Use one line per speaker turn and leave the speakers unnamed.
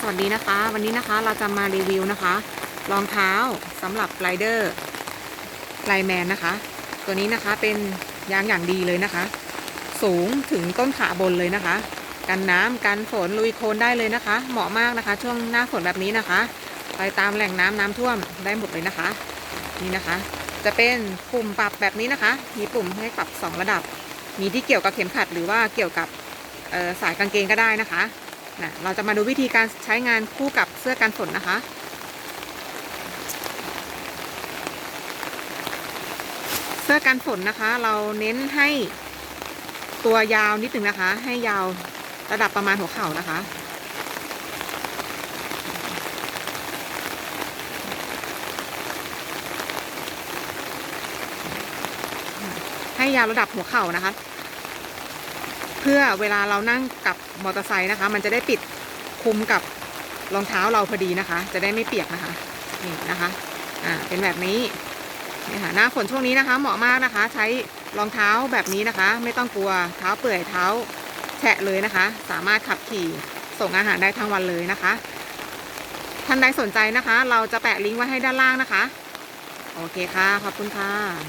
สวัสดีนะคะ วันนี้นะคะเราจะมารีวิวนะคะรองเท้าสำหรับไรเดอร์ไลแมนนะคะ ตัวนี้นะคะเป็นยางอย่างดีเลยนะคะ สูงถึงต้นขาบนเลยนะคะ กันน้ำกันฝนลุยโคลนได้เลยนะคะ เหมาะมากนะคะ ช่วงหน้าฝนแบบนี้นะคะ ไปตามแหล่งน้ำน้ำท่วมได้หมดเลยนะคะ นี่นะคะ จะเป็นปุ่มปรับแบบนี้นะคะ มีปุ่มให้ปรับ 2 ระดับ มีที่เกี่ยวกับเข็มขัดหรือว่าเกี่ยวกับสายกางเกงก็ได้นะคะ นะเราจะมาดูวิธีการใช้งานคู่กับเสื้อกันฝนนะคะ เสื้อกันฝนนะคะ เราเน้นให้ตัวยาวนิดหนึ่งนะคะ ให้ยาวระดับประมาณหัวเข่านะคะ ให้ยาวระดับหัวเข่านะคะ เพื่อเวลาเรานั่งกับมอเตอร์ไซค์นะคะ มันจะได้ปิดคุมกับรองเท้าเราพอดีนะคะ จะได้ไม่เปียกนะคะนี่นะคะอ่าเป็นแบบนี้นี่ค่ะหน้าฝนช่วงนี้นะคะ เหมาะมากนะคะ ใช้รองเท้าแบบนี้นะคะ ไม่ต้องกลัวเท้าเปื่อยเท้าแฉะเลยนะคะ สามารถขับขี่ส่งอาหารได้ทั้งวันเลยนะคะท่านใดสนใจนะคะ เราจะแปะลิงก์ไว้ให้ด้านล่างนะคะ โอเคค่ะ ขอบคุณค่ะ